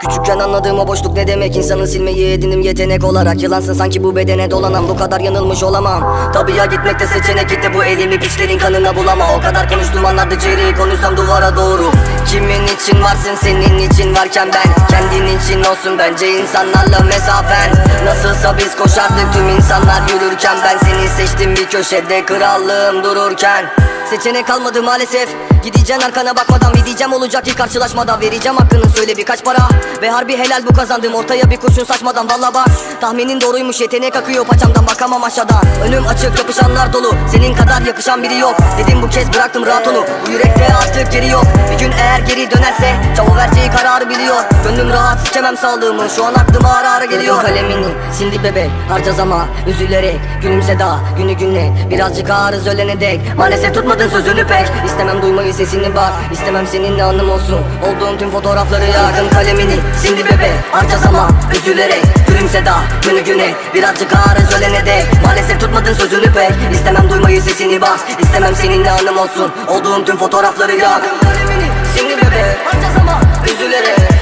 Küçükken anladığım o boşluk ne demek? İnsanı silmeyi edinim yetenek olarak. Yılansın sanki bu bedene dolanan Bu kadar yanılmış olamam. Tabii ya gitmekte seçenek gitti. Bu elimi Piçlerin kanına bulama O kadar konuştum anladı çeyreği. Konuşsam duvara doğru. Kimin için varsın senin için varken ben. Kendin için olsun bence insanlarla mesafen. Nasılsa biz koşardık tüm insanlar yürürken. Ben seni seçtim bir köşede krallığım dururken. Seçenek kalmadı maalesef. Gideceksin arkana bakmadan bir diyeceğim olacak ki karşılaşmada Vereceğim hakkını söyle birkaç para. Ve harbi helal bu kazandım. Ortaya bir kurşun saçmadan Valla bak tahminin doğruymuş yetenek akıyor paçamdan. Bakamam aşağıdan. Önüm açık yapışanlar dolu. Senin kadar yakışan biri yok. Dedim bu kez bıraktım rahat onu bu yürekte artık geri yok. Bir gün eğer geri dönerse çavo vereceği kararı biliyor. Gönlüm rahat sikemem sağlığımı. Şu an aklıma ara ara geliyor. Kalemini sildi bebek harca zaman üzülerek. Gülümse daha günü günle birazcık ağrız ölene dek. Maalesef tutmadın sözünü pek. İstemem duymayı sesini bak. İstemem seninle anım olsun. Olduğum tüm fotoğrafları yakın kalemini sildi bebek harca zaman üzülerek. Gülümse daha günü güne birazcık ağrız ölene dek. Maalesef tutmadın sözünü pek. İstemem duymayı sesini bak. İstemem seninle anım olsun. Olduğum tüm fotoğrafları yakın kalemini bebek zaman